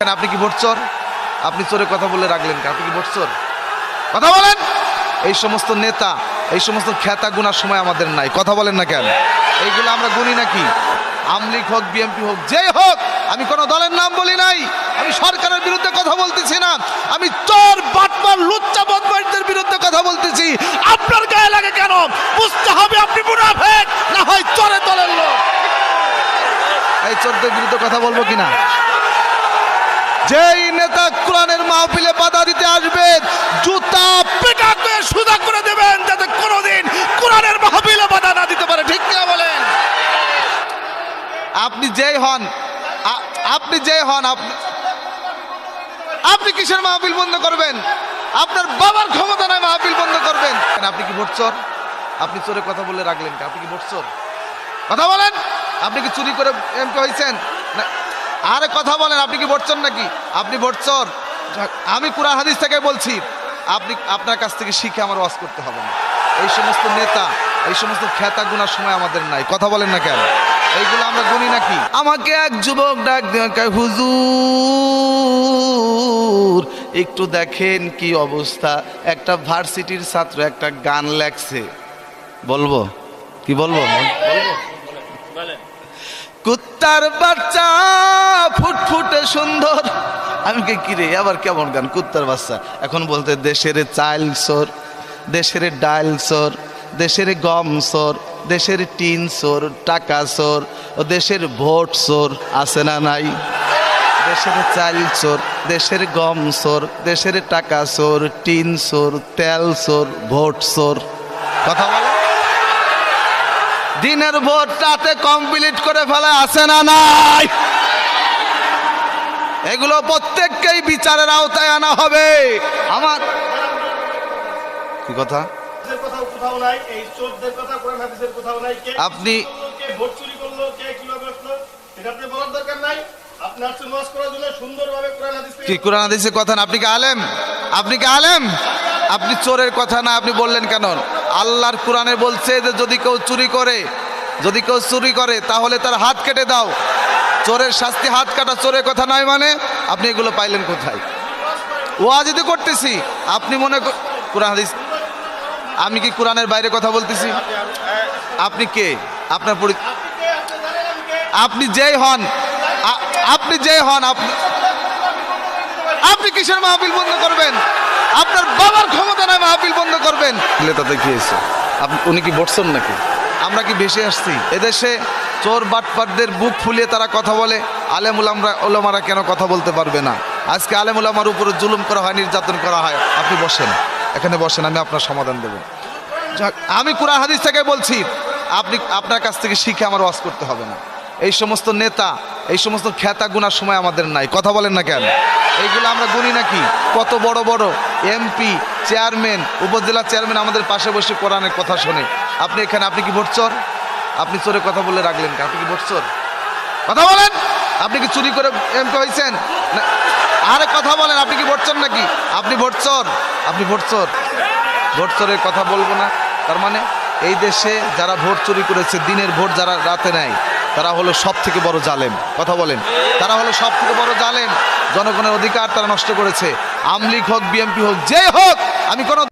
আপনি কি ভোট চোর? আপনি চোরে কথা বলে রাখলেন আপনি কি ভোট চোর? কথা বলেন! এই সমস্ত নেতা, এই সমস্ত খ্যাতা গুনার সময় আমাদের নাই। কথা বলেন না কেন? এইগুলো আমরা গুনি নাকি? আমলিগ হোক বিএমপি হোক যে হোক, আমি কোনো দলের নাম বলি নাই। আমি সরকারের বিরুদ্ধে কথা বলতেছি না। আমি চোর, বাটপার, লুচ্চা, বদমাইশদের বিরুদ্ধে কথা বলতেছি। আপনার গায়ে লাগে কেন? বুঝতে হবে আপনি মুনাফেক, না হয় চোরে দলের লোক। এই চোরদের বিরুদ্ধে কথা বলব কিনা? যেই নেতা কোরআনের মাহফিলে বাধা দিতে আসবেন জুতা পেটা করে সুদা করে দেবেন, যাতে কোনোদিন কোরআনের মাহফিলে বাধা না দিতে পারে। ঠিক কিনা বলেন? আপনি যেই হন আপনি যেই হন আপনি আপনি কিসের মাহফিল বন্ধ করবেন? আপনার বাবার ক্ষমতা নয় মাহফিল বন্ধ করবেন। আপনি কি ভোট চোর? আপনি চোরে কথা বলে রাখলেন আপনি কি ভোট চোর? কথা বলেন। আপনি কি চুরি করে এমপি হয়েছেন না আরে কথা বলেন আপনি কি ভোট নাকি? আপনি ভোট আমি কোরআন হাদিস থেকে বলছি আপনি আপনার কাছ থেকে শিখে আমার ওয়াজ করতে হবে না। এই সমস্ত নেতা এই সমস্ত খ্যাতা গুনার সময় আমাদের নাই। কথা বলেন না কেন? এইগুলো আমরা গুনি নাকি? আমাকে এক যুবক ডাক দিয়ে কয়, হুজুর একটু দেখেন কি অবস্থা। একটা ভার্সিটির ছাত্র একটা গান লেখছে। বলব? কি বলব? বলব? কুত্তার বাচ্চা ফুটফুটে সুন্দর। আমি কে কিরে, আবার কেমন গান? কুত্তার বাচ্চা। এখন বলতে দেশের চাইল সোর, দেশের ডাইল সোর, দেশের গম সোর, দেশের টিন সোর, টাকা সোর, ও দেশের ভোট সোর আছে না নাই? দেশের চাল চোর দেশের গম সোর, দেশের টাকা সোর, টিন সোর, তেল সোর, ভোট সোর। কথা বলো। দিনের ভোট রাতে কমপ্লিট করে ফেলা আছে না নাই? এগুলো প্রত্যেককেই বিচারের আওতায় আনা হবে। আমার কি কথা? আপনি- কি কোরআন হাদিসের কথা না? আপনি কি আলেম? আপনি কি আলেম? আপনি চোরের কথা না আপনি বললেন কেন? আল্লাহর কোরআনে বলছে যে যদি কেউ চুরি করে যদি কেউ চুরি করে তাহলে তার হাত কেটে দাও। চোরের শাস্তি হাত কাটা চোরের কথা নয় মানে আপনি এগুলো পাইলেন কোথায়? ওয়াজি তো করতেছি। আপনি মনে কোরআন হাদিস আমি কি কোরআনের বাইরে কথা বলতেছি? আপনি কে? আপনার পরি- আপনি যেই হন আপনি যেই হন আপনি আপনি কিসের মাহফিল বন্ধ করবেন? আপনার বাবার ক্ষমতা নয় মাহফিল বন্ধ করবেন। তাতে কি হয়েছে? আপনি উনি কি বসছেন নাকি? আমরা কি বেশি আসছি? এদেশে চোর বাটপাটদের বুক ফুলিয়ে তারা কথা বলে। আলেম উলামরা ওলামারা কেন কথা বলতে পারবে না? আজকে আলেম উলামার উপরে জুলুম করা হয়, নির্যাতন করা হয়। আপনি বসেন। এখানে বসেন, আমি আপনার সমাধান দেব। আমি কোরআন হাদিস থেকে বলছি, আপনি আপনার কাছ থেকে শিখে আমার ওয়াজ করতে হবে না। এই সমস্ত নেতা, এই সমস্ত খ্যাতা গুনার সময় আমাদের নাই। কথা বলেন না কেন? এইগুলো আমরা গুনি নাকি? কত বড় বড় এমপি, চেয়ারম্যান, উপজেলা চেয়ারম্যান আমাদের পাশে বসে কোরআনের কথা শোনে। আপনি এখানে, আপনি কি ভোট চোর? আপনি চোরে কথা বলে রাখলেন? আপনি কি চোর? কথা বলেন! আপনি কি চুরি করে এমপি হয়েছেন আরে কথা বলেন, আপনি কি ভোট নাকি? আপনি ভোট চোর, আপনি ভোট চোর। ভোট কথা বলব না, তার মানে এই দেশে যারা ভোট চুরি করেছে, দিনের ভোট যারা রাতে নেয়, তারা হলো সব থেকে বড় জালেম। কথা বলেন, তারা হলো সব থেকে বড় জালেম। জনগণের অধিকার তারা নষ্ট করেছে। আমলিগ হোক, বিএমপি হোক, যে হোক, আমি কোনো